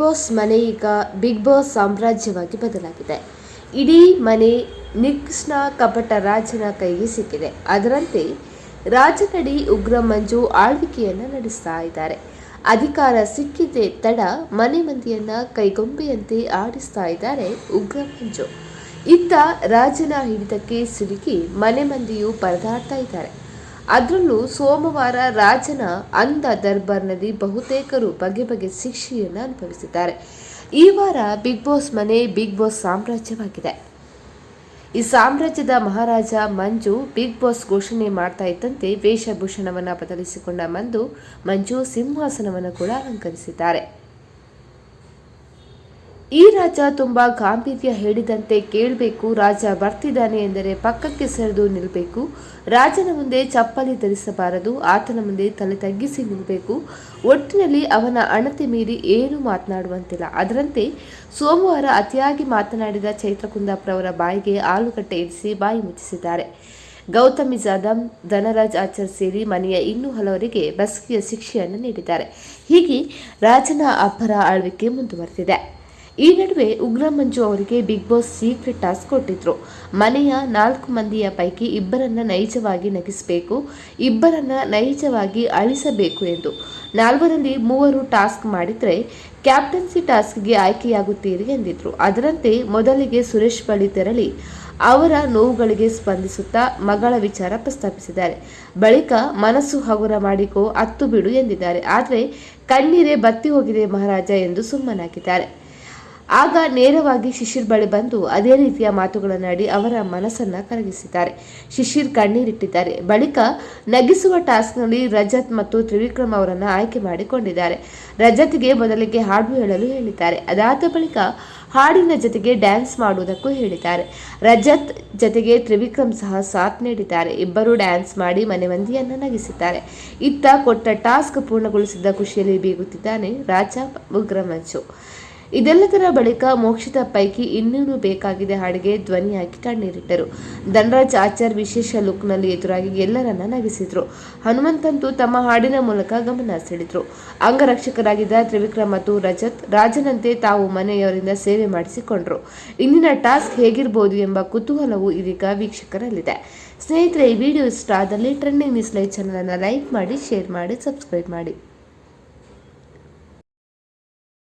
Boss ಮನೆ ಈಗ big boss ಸಾಮ್ರಾಜ್ಯವಾಗಿ ಬದಲಾಗಿದೆ. ಇಡೀ ಮನೆ ನಿಕ್ಸ್ನ ಕಪಟ ರಾಜನ ಕೈಗೆ ಸಿಕ್ಕಿದೆ. ಅದರಂತೆ ರಾಜನಡಿ ಉಗ್ರ ಮಂಜು ಆಳ್ವಿಕೆಯನ್ನು ನಡೆಸ್ತಾ ಇದ್ದಾರೆ. ಅಧಿಕಾರ ಸಿಕ್ಕಿದೆ ತಡ ಮನೆ ಮಂದಿಯನ್ನ ಕೈಗೊಂಬೆಯಂತೆ ಆಡಿಸ್ತಾ ಇದ್ದಾರೆ ಉಗ್ರ ಮಂಜು. ಇತ್ತ ರಾಜನ ಹಿಡಿತಕ್ಕೆ ಸಿಲುಕಿ ಮನೆ ಮಂದಿಯು ಪರದಾಡ್ತಾ ಇದ್ದಾರೆ. ಅದರಲ್ಲೂ ಸೋಮವಾರ ರಾಜನ ಅಂದ ದರ್ಬಾರ್ನಲ್ಲಿ ಬಹುತೇಕರು ಬಗೆ ಬಗೆ ಶಿಕ್ಷೆಯನ್ನು ಅನುಭವಿಸಿದ್ದಾರೆ. ಈ ವಾರ ಬಿಗ್ ಬಾಸ್ ಮನೆ ಬಿಗ್ ಬಾಸ್ ಸಾಮ್ರಾಜ್ಯವಾಗಿದೆ. ಈ ಸಾಮ್ರಾಜ್ಯದ ಮಹಾರಾಜ ಮಂಜು ಬಿಗ್ ಬಾಸ್ ಘೋಷಣೆ ಮಾಡ್ತಾ ಇದ್ದಂತೆ ವೇಷಭೂಷಣವನ್ನು ಬದಲಿಸಿಕೊಂಡ ಮಂದು ಮಂಜು ಸಿಂಹಾಸನವನ್ನು ಕೂಡ ಅಲಂಕರಿಸಿದ್ದಾರೆ. ಈ ರಾಜ ತುಂಬಾ ಗಾಂಭೀರ್ಯ ಹೇಳಿದಂತೆ ಕೇಳಬೇಕು, ರಾಜ ಬರ್ತಿದ್ದಾನೆ ಎಂದರೆ ಪಕ್ಕಕ್ಕೆ ಸರಿದು ನಿಲ್ಲಬೇಕು ರಾಜನ ಮುಂದೆ ಚಪ್ಪಲಿ ಧರಿಸಬಾರದು, ಆತನ ಮುಂದೆ ತಲೆ ತಗ್ಗಿಸಿ ನಿಲ್ಲಬೇಕು ಒಟ್ಟಿನಲ್ಲಿ ಅವನ ಅಣತೆ ಮೀರಿ ಏನು ಮಾತನಾಡುವಂತಿಲ್ಲ. ಅದರಂತೆ ಸೋಮವಾರ ಅತಿಯಾಗಿ ಮಾತನಾಡಿದ ಚೈತ್ರ ಕುಂದಾಪುರ ಬಾಯಿಗೆ ಆಲೂಗಡ್ಡೆ ಇರಿಸಿ ಬಾಯಿ ಮುಚ್ಚಿಸಿದ್ದಾರೆ. ಗೌತಮಿ ಜಾಧವ್, ಧನರಾಜ್ ಆಚಾರ್ ಸೇರಿ ಮನೆಯ ಇನ್ನೂ ಹಲವರಿಗೆ ಬಸ್ಕಿಯ ಶಿಕ್ಷೆಯನ್ನು ನೀಡಿದ್ದಾರೆ. ಹೀಗೆ ರಾಜನ ಅಬ್ಬರ ಆಳ್ವಿಕೆ ಮುಂದುವರೆದಿದೆ. ಈ ನಡುವೆ ಉಗ್ರ ಮಂಜು ಅವರಿಗೆ ಬಿಗ್ ಬಾಸ್ ಸೀಕ್ರೆಟ್ ಟಾಸ್ಕ್ ಕೊಟ್ಟಿದ್ರು. ಮನೆಯ ನಾಲ್ಕು ಮಂದಿಯ ಪೈಕಿ ಇಬ್ಬರನ್ನ ನೈಜವಾಗಿ ನಗಿಸಬೇಕು, ಇಬ್ಬರನ್ನ ನೈಜವಾಗಿ ಅಳಿಸಬೇಕು ಎಂದು. ನಾಲ್ವರಲ್ಲಿ ಮೂವರು ಟಾಸ್ಕ್ ಮಾಡಿದ್ರೆ ಕ್ಯಾಪ್ಟನ್ಸಿ ಟಾಸ್ಕ್ಗೆ ಆಯ್ಕೆಯಾಗುತ್ತೀರಿ ಎಂದಿದ್ರು. ಅದರಂತೆ ಮೊದಲಿಗೆ ಸುರೇಶ್ ಬಳಿ ತೆರಳಿ ಅವರ ನೋವುಗಳಿಗೆ ಸ್ಪಂದಿಸುತ್ತಾ ಮಗಳ ವಿಚಾರ ಪ್ರಸ್ತಾಪಿಸಿದ್ದಾರೆ. ಬಳಿಕ ಮನಸ್ಸು ಹಗುರ ಮಾಡಿಕೋ, ಅತ್ತು ಬಿಡು ಎಂದಿದ್ದಾರೆ. ಆದರೆ ಕಣ್ಣೀರೇ ಬತ್ತಿ ಹೋಗಿದೆ ಮಹಾರಾಜ ಎಂದು ಸುಮ್ಮನಾಗಿದ್ದಾರೆ. ಆಗ ನೇರವಾಗಿ ಶಿಶಿರ್ ಬಳಿ ಬಂದು ಅದೇ ರೀತಿಯ ಮಾತುಗಳನ್ನಾಡಿ ಅವರ ಮನಸ್ಸನ್ನ ಕರಗಿಸಿದ್ದಾರೆ. ಶಿಶಿರ್ ಕಣ್ಣೀರಿಟ್ಟಿದ್ದಾರೆ. ಬಳಿಕ ನಗಿಸುವ ಟಾಸ್ಕ್ನಲ್ಲಿ ರಜತ್ ಮತ್ತು ತ್ರಿವಿಕ್ರಮ್ ಅವರನ್ನು ಆಯ್ಕೆ ಮಾಡಿಕೊಂಡಿದ್ದಾರೆ. ರಜತ್ಗೆ ಮೊದಲಿಗೆ ಹಾಡು ಹೇಳಲು ಹೇಳಿದ್ದಾರೆ. ಅದಾದ ಬಳಿಕ ಹಾಡಿನ ಜೊತೆಗೆ ಡ್ಯಾನ್ಸ್ ಮಾಡುವುದಕ್ಕೂ ಹೇಳಿದ್ದಾರೆ. ರಜತ್ ಜೊತೆಗೆ ತ್ರಿವಿಕ್ರಮ್ ಸಹ ಸಾಥ್ ನೀಡಿದ್ದಾರೆ. ಇಬ್ಬರು ಡ್ಯಾನ್ಸ್ ಮಾಡಿ ಮನೆ ಮಂದಿಯನ್ನು ನಗಿಸಿದ್ದಾರೆ. ಇತ್ತ ಕೊಟ್ಟ ಟಾಸ್ಕ್ ಪೂರ್ಣಗೊಳಿಸಿದ್ದ ಖುಷಿಯಲ್ಲಿ ಬೀಗುತ್ತಿದ್ದಾನೆ ರಾಜ ಉಗ್ರಮಂಚು. ಇದೆಲ್ಲದರ ಬಳಿಕ ಮೋಕ್ಷಿತ ಪೈಕಿ ಇನ್ನೇನು ಬೇಕಾಗಿದೆ ಹಾಡಿಗೆ ಧ್ವನಿ ಹಾಕಿ ಕಣ್ಣೀರಿಟ್ಟರು ಧನರಾಜ್ ಆಚಾರ್ ವಿಶೇಷ ಲುಕ್ನಲ್ಲಿ ಎದುರಾಗಿ ಎಲ್ಲರನ್ನ ನಗಿಸಿದ್ರು. ಹನುಮಂತಂತೂ ತಮ್ಮ ಹಾಡಿನ ಮೂಲಕ ಗಮನ ಸೆಳೆದ್ರು. ಅಂಗರಕ್ಷಕರಾಗಿದ್ದ ತ್ರಿವಿಕ್ರಮ್ ಮತ್ತು ರಜತ್, ರಾಜನಂತೆ ತಾವು ಮನೆಯವರಿಂದ ಸೇವೆ ಮಾಡಿಸಿಕೊಂಡ್ರು. ಇಂದಿನ ಟಾಸ್ಕ್ ಹೇಗಿರಬಹುದು ಎಂಬ ಕುತೂಹಲವು ಇದೀಗ ವೀಕ್ಷಕರಲ್ಲಿದೆ. ಸ್ನೇಹಿತರೆ, ಈ ವಿಡಿಯೋ ಇಷ್ಟ ಆದಲ್ಲಿ ಟ್ರೆಂಡಿಂಗ್ ನ್ಯೂಸ್ ಲೈವ್ ಚಾನಲ್ ಅನ್ನು ಲೈಕ್ ಮಾಡಿ, ಶೇರ್ ಮಾಡಿ, ಸಬ್ಸ್ಕ್ರೈಬ್ ಮಾಡಿ.